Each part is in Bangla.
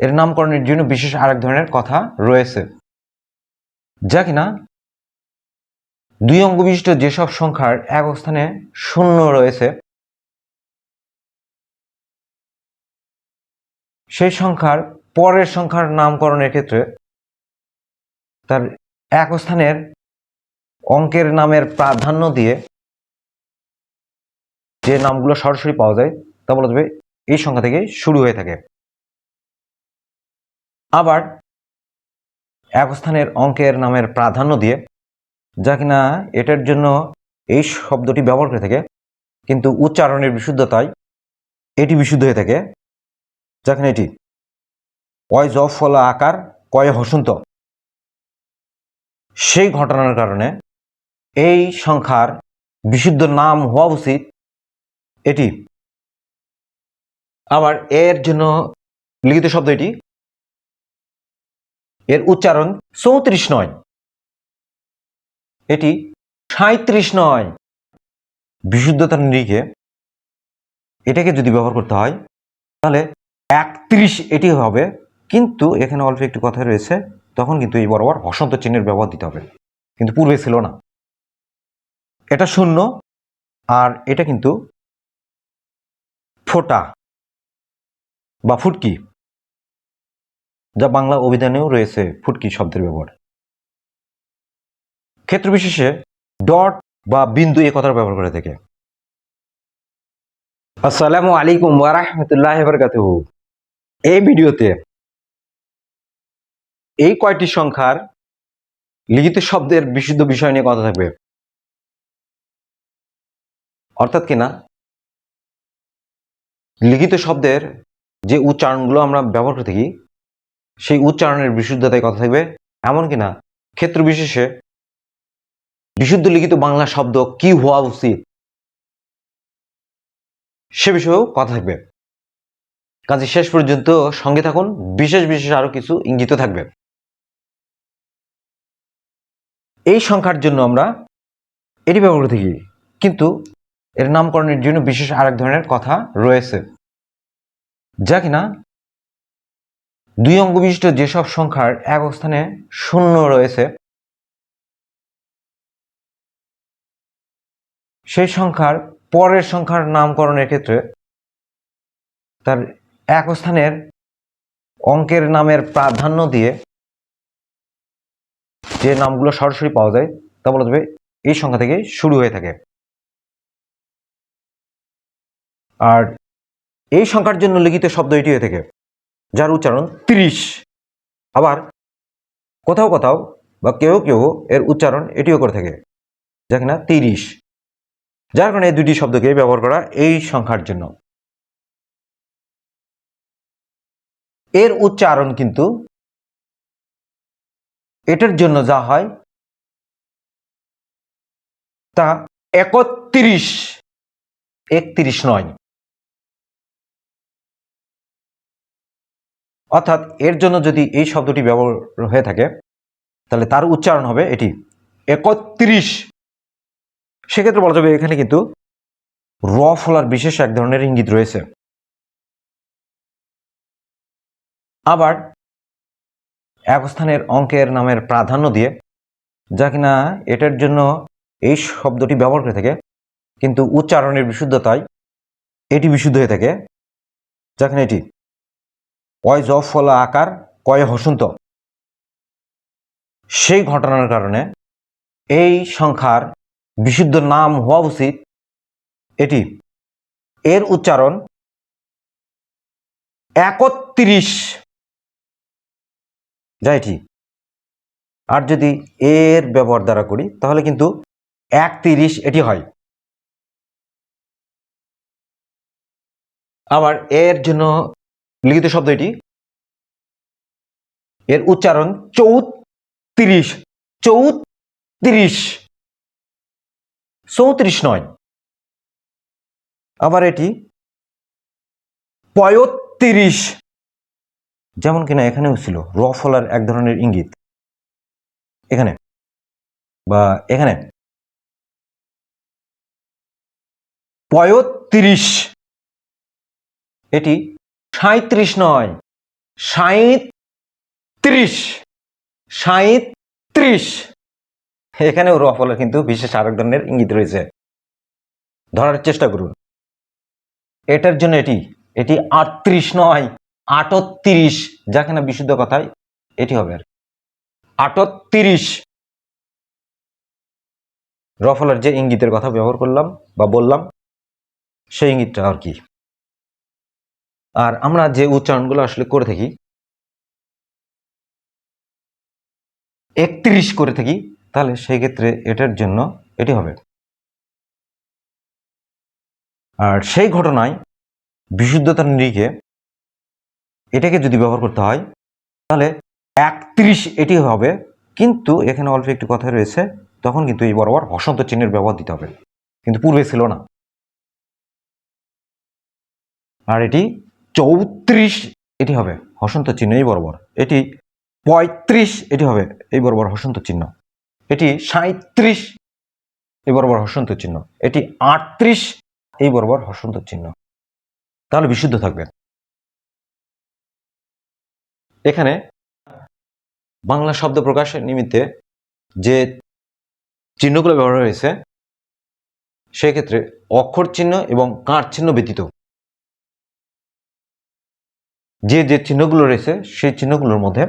এর নামকরণের জন্য বিশেষ আরেক ধরনের কথা রয়েছে। যা কিনা দুই অঙ্গ বিশিষ্ট যেসব সংখ্যার এক স্থানে শূন্য রয়েছে, সেই সংখ্যার পরের সংখ্যার নামকরণের ক্ষেত্রে তার এক স্থানের অঙ্কের নামের প্রাধান্য দিয়ে যে নামগুলো সরাসরি পাওয়া যায় তা বলা যাবে এই সংখ্যা থেকে শুরু হয়ে থাকে। আবার এক স্থানের অঙ্কের নামের প্রাধান্য দিয়ে, যা কিনা এটার জন্য এই শব্দটি ব্যবহার করে থাকে, কিন্তু উচ্চারণের বিশুদ্ধতায় এটি বিশুদ্ধ হয়ে থাকে। যা কিনা এটি কয় জ ফলা আকার, কয় হসন্ত। সেই ঘটনার কারণে এই সংখ্যার বিশুদ্ধ নাম হওয়া উচিত এটি। আবার এর জন্য লিখিত শব্দ এটি এর উচ্চারণ চৌত্রিশ নয়। এটি সাঁত্রিশ নয়। বিশুদ্ধতার নিরিখে এটাকে যদি ব্যবহার করতে হয়, তাহলে একত্রিশ এটি হবে। কিন্তু এখানে অল্প একটু কথা রয়েছে, তখন কিন্তু এই বরাবর হসন্ত চিহ্নের ব্যবহার দিতে হবে। কিন্তু পূর্বে ছিল না। এটা শূন্য, আর এটা কিন্তু ফোটা বা ফুটকি। যা বাংলা অভিধানেও রয়েছে ফুটকি শব্দের ব্যবহার। ক্ষেত্র বিশেষে ডট বা বিন্দু এ কথার ব্যবহার করে থাকে। আসসালামু আলাইকুম ওয়ারাহমতুল্লাহ এই ভিডিওতে এই কয়টি সংখ্যার লিখিত শব্দের বিশুদ্ধ বিষয় নিয়ে কথা থাকবে। অর্থাৎ কিনা লিখিত শব্দের যে উচ্চারণগুলো আমরা ব্যবহার করে থাকি সেই উচ্চারণের বিশুদ্ধতায় কথা থাকবে। এমন কিনা ক্ষেত্র বিশেষে বিশুদ্ধ লিখিত বাংলা শব্দ কি হওয়া উচিত? সে বিষয়েও কথা থাকবে। কাজে শেষ পর্যন্ত সঙ্গে থাকুন। বিশেষ বিশেষ আরও কিছু ইঙ্গিত থাকবে। এই সংখ্যার জন্য আমরা এটি ব্যবহার করে থাকি। কিন্তু এর নামকরণের জন্য বিশেষ আরেক ধরনের কথা রয়েছে। যা কিনা দুই অঙ্ক বিশিষ্ট যেসব সংখ্যার এক স্থানে শূন্য রয়েছে, সেই সংখ্যার পরের সংখ্যার নামকরণের ক্ষেত্রে তার এক স্থানের অঙ্কের নামের প্রাধান্য দিয়ে যে নামগুলো সরাসরি পাওয়া যায়, তা বলা যাবে এই সংখ্যা থেকে শুরু হয়ে থাকে। আর এই সংখ্যার জন্য লিখিত শব্দ এটি হয়ে থাকে। যার উচ্চারণ তিরিশ। আবার কোথাও কোথাও বা কেউ কেউ এর উচ্চারণ এটিও করে থাকে, যা কিনা তিরিশ। যার কারণে এই দুটি শব্দকে ব্যবহার করা এই সংখ্যার জন্য। এর উচ্চারণ কিন্তু এটার জন্য যা হয় তা একত্রিশ একত্রিশ নয়। অর্থাৎ এর জন্য যদি এই শব্দটি ব্যবহার হয়ে থাকে, তাহলে তার উচ্চারণ হবে এটি একত্রিশ। সেক্ষেত্রে বলা যাবে এখানে কিন্তু র ফলার বিশেষ এক ধরনের ইঙ্গিত রয়েছে। আবার এক স্থানের অঙ্কের নামের প্রাধান্য দিয়ে, যা কিনা এটার জন্য এই শব্দটি ব্যবহার করে থাকে, কিন্তু উচ্চারণের বিশুদ্ধতায় এটি বিশুদ্ধ হয়ে থাকে, যা এটি অয় জ ফলা আকার কয় হসন্ত। সেই ঘটনার কারণে এই সংখ্যার বিশুদ্ধ নাম হওয়া উচিত। এটি এর উচ্চারণ একত্রিশ। যা এটি। আর যদি এর ব্যবহার দ্বারা করি, তাহলে কিন্তু একত্রিশ এটি হয়। আবার এর জন্য লিখিত শব্দ এটি। এর উচ্চারণ চৌত্রিশ চৌত্রিশ চৌত্রিশ নয়। আবার এটি পঁয়ত্রিশ। যেমন কিনা এখানেও ছিল, র ফলার এক ধরনের ইঙ্গিত। এখানে বা এখানে। পঁয়ত্রিশ। এটি সাঁত্রিশ নয় সাঁত্রিশ সাঁত্রিশ এখানেও রফলের কিন্তু বিশেষ আরেক ধরনের ইঙ্গিত রয়েছে। ধরার চেষ্টা করুন। এটার জন্য এটি এটি আটত্রিশ নয়, আটত্রিশ, যা কিনা বিশুদ্ধ কথায় এটি হবে আর। আটত্রিশ। রফলের যে ইঙ্গিতের কথা ব্যবহার করলাম বা বললাম, সেই ইঙ্গিতটা আর কি। আর আমরা যে উচ্চারণগুলো আসলে করে থাকি, একত্রিশ করে থাকি, তাহলে সেই ক্ষেত্রে এটার জন্য এটি হবে। আর সেই ঘটনায় বিশুদ্ধতার নিরিখে এটাকে যদি ব্যবহার করতে হয়, তাহলে একত্রিশ এটি হবে, কিন্তু এখানে অল্প একটু কথা রয়েছে, তখন কিন্তু এই বরাবর হসন্ত চিহ্নের ব্যবহার দিতে হবে। কিন্তু পূর্বে ছিল না। আর এটি চৌত্রিশ, এটি হবে হসন্ত চিহ্ন, এই বরাবর। এটি পঁয়ত্রিশ, এটি হবে এই বরাবর হসন্ত চিহ্ন। এটি সাঁত্রিশ এই বরাবর হসন্ত চিহ্ন। এটি আটত্রিশ, এই বরাবর হসন্ত চিহ্ন। তাহলে বিশুদ্ধ থাকবে। এখানে বাংলা শব্দ প্রকাশের নিমিত্তে যে চিহ্নগুলো ব্যবহার হয়েছে, সেক্ষেত্রে অক্ষর চিহ্ন এবং কাঁট চিহ্ন ব্যতীত। যে যে চিহ্নগুলো রয়েছে, সেই চিহ্নগুলোর মধ্যে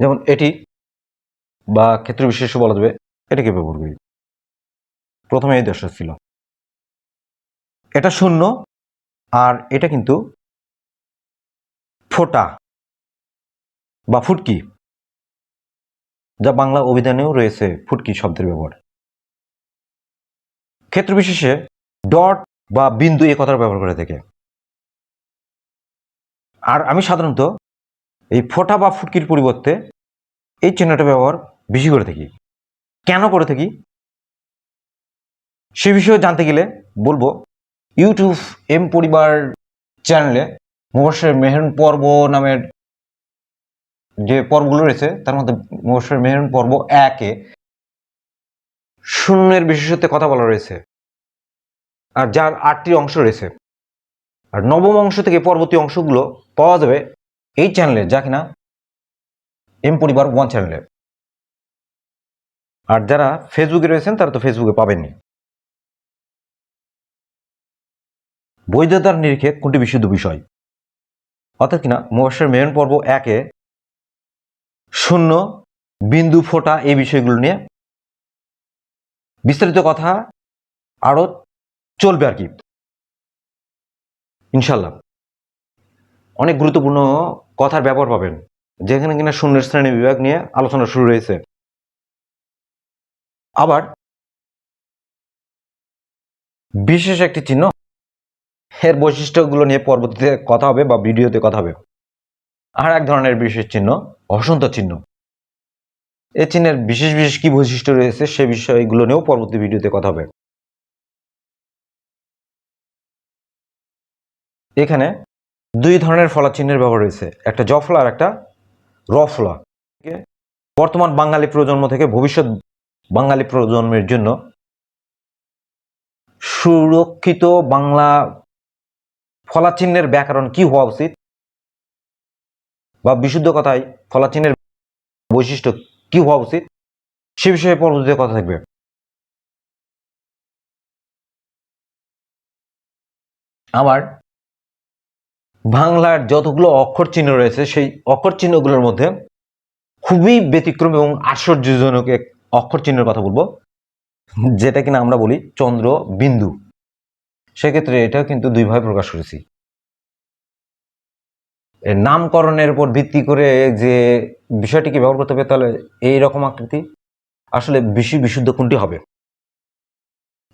যেমন এটি বা ক্ষেত্র বিশেষ বলা যাবে, এটাকে ব্যবহার করি। প্রথমে এই দশা ছিল। এটা শূন্য আর এটা কিন্তু ফোটা বা ফুটকি, যা বাংলা অভিধানেও রয়েছে ফুটকি শব্দের ব্যবহার। ক্ষেত্র বিশেষে ডট বা বিন্দু এই কথার ব্যবহার করে থাকে। আর আমি সাধারণত এই ফোঁটা বা ফুটকির পরিবর্তে এই চিহ্নটা ব্যবহার বেশি করে থাকি। কেন করে থাকি? সে বিষয়ে জানতে গেলে বলব, ইউটিউব এম পরিবার চ্যানেলে মুবসের মেহরুন পর্ব নামের যে পর্বগুলো রয়েছে, তার মধ্যে মুবসের মেহরুন পর্ব একে শূন্যের বিশেষত্বে কথা বলা রয়েছে। আর যার আটটি অংশ রয়েছে। আর নবম অংশ থেকে পরবর্তী অংশগুলো পাওয়া যাবে এই চ্যানেলে যা কিনা এম পরিবার ওয়ান চ্যানেলে আর যারা ফেসবুকে রয়েছেন, তারা তো ফেসবুকে পাবেননি বৈধতার নিরিখে কোনটি বিশুদ্ধ বিষয়? অর্থাৎ কিনা মুবাসের মেয়ন পর্ব একে শূন্য, বিন্দু, ফোটা এই বিষয়গুলো নিয়ে বিস্তারিত কথা আরও চলবে আর কি। ইনশাল্লাহ অনেক গুরুত্বপূর্ণ কথার ব্যবহার পাবেন, যেখানে কিনা শূন্যের শ্রেণি বিভাগ নিয়ে আলোচনা শুরু হয়েছে আবার বিশেষ একটি চিহ্ন, এর বৈশিষ্ট্যগুলো নিয়ে পরবর্তীতে কথা হবে বা ভিডিওতে কথা হবে। আর এক ধরনের বিশেষ চিহ্ন, অসন্ত চিহ্ন। এই চিহ্নের বিশেষ বিশেষ কি বৈশিষ্ট্য রয়েছে সে বিষয়গুলো নিয়েও পরবর্তী ভিডিওতে কথা হবে। এখানে দুই ধরনের ফলা চিহ্নের ব্যবহার রয়েছে। একটা জফলা আর একটা রফলা বর্তমান বাঙালি প্রজন্ম থেকে ভবিষ্যৎ বাঙালি প্রজন্মের জন্য সুরক্ষিত বাংলা ফলা চিহ্নের ব্যাকরণ কি হওয়া উচিত বা বিশুদ্ধ কথায় ফলা চিহ্নের বৈশিষ্ট্য কি হওয়া উচিত সে বিষয়ে পরবর্তীতে কথা থাকবে। আমার বাংলার যতগুলো অক্ষর চিহ্ন রয়েছে, সেই অক্ষর চিহ্নগুলোর মধ্যে খুবই ব্যতিক্রম এবং আশ্চর্যজনক এক অক্ষর চিহ্নের কথা বলব, যেটা কিনা আমরা বলি চন্দ্র বিন্দু। সেক্ষেত্রে এটা কিন্তু দুইভাবে প্রকাশ করেছি। নামকরণের উপর ভিত্তি করে যে বিষয়টিকে ব্যবহার করতে হবে, তাহলে এই রকম আকৃতি আসলে বেশি বিশুদ্ধ কোনটি হবে?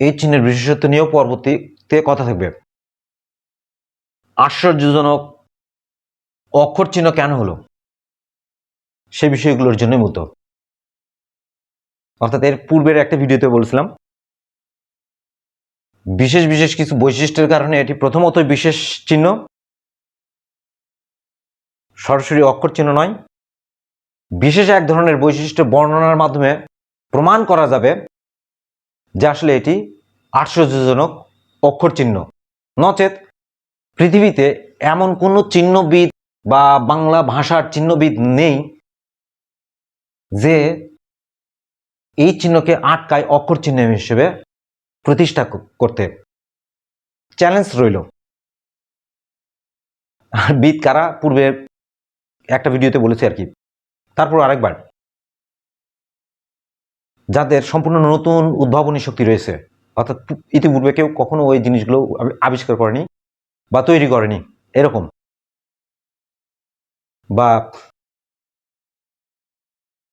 এই চিহ্নের বিশেষত্ব নিয়েও পরবর্তীতে কথা থাকবে। আশ্চর্যজনক অক্ষর চিহ্ন কেন হলো? সে বিষয়গুলোর জন্যই মূলত। অর্থাৎ এর পূর্বের একটা ভিডিওতে বলছিলাম, বিশেষ বিশেষ কিছু বৈশিষ্ট্যের কারণে এটি প্রথমত বিশেষ চিহ্ন, সরাসরি অক্ষর চিহ্ন নয়, বিশেষ এক ধরনের বৈশিষ্ট্য বর্ণনার মাধ্যমে প্রমাণ করা যাবে, যে আসলে এটি আশ্চর্যজনক অক্ষর চিহ্ন নচেত পৃথিবীতে এমন কোনো চিহ্নবিদ বা বাংলা ভাষার চিহ্নবিদ নেই যে এই চিহ্নকে আটকায় অক্ষর চিহ্ন হিসেবে প্রতিষ্ঠা করতে চ্যালেঞ্জ রইল। আর বিদ কারা? পূর্বে একটা ভিডিওতে বলেছে আর কি। তারপর আরেকবার। যাদের সম্পূর্ণ নতুন উদ্ভাবনী শক্তি রয়েছে, অর্থাৎ ইতিপূর্বে কেউ কখনো ওই জিনিসগুলো আবিষ্কার করেনি। বা তৈরি করেনি, এরকম। বা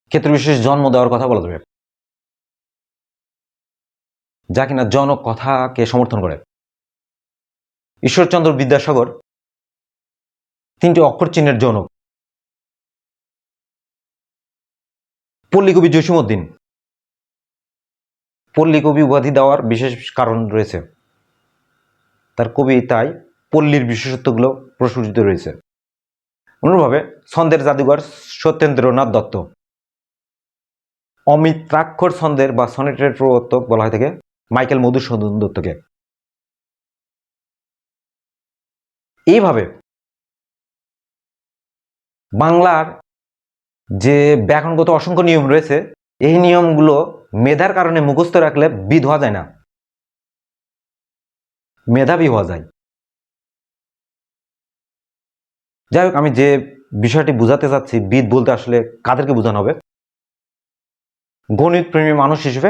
ক্ষেত্র বিশেষ জন্ম দেওয়ার কথা বলা যাবে। যা কিনা জনক কথাকে সমর্থন করে। ঈশ্বরচন্দ্র বিদ্যাসাগর তিনটি অক্ষর চিহ্নের জনক। পল্লী কবি জসিমউদ্দিন। পল্লী কবি উপাধি দেওয়ার বিশেষ কারণ রয়েছে। তার কবিতায় পল্লীর বিশেষত্বগুলো প্রস্ফুটিত রয়েছে। অনুরূপভাবে ছন্দের জাদুঘর সত্যেন্দ্রনাথ দত্ত। অমিত্রাক্ষর ছন্দের বা সনেটের প্রবর্তক বলা হয় থাকে মাইকেল মধুসূদন দত্তকে। এইভাবে বাংলার যে ব্যাকরণগত অসংখ্য নিয়ম রয়েছে, এই নিয়মগুলো মেধার কারণে মুখস্থ রাখলে বিধ হওয়া যায় না। মেধাবী হওয়া যায়। যাই হোক, আমি যে বিষয়টি বোঝাতে চাচ্ছি, বিদ বলতে আসলে কাদেরকে বোঝানো হবে? গণিত প্রেমী মানুষ হিসেবে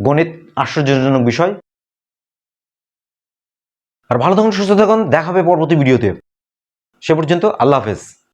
গণিত আশ্চর্যজনক বিষয়। আর ভালো থাকুন, সুস্থ থাকুন, দেখা হবে পরবর্তী ভিডিওতে। সে পর্যন্ত আল্লাহ হাফেজ।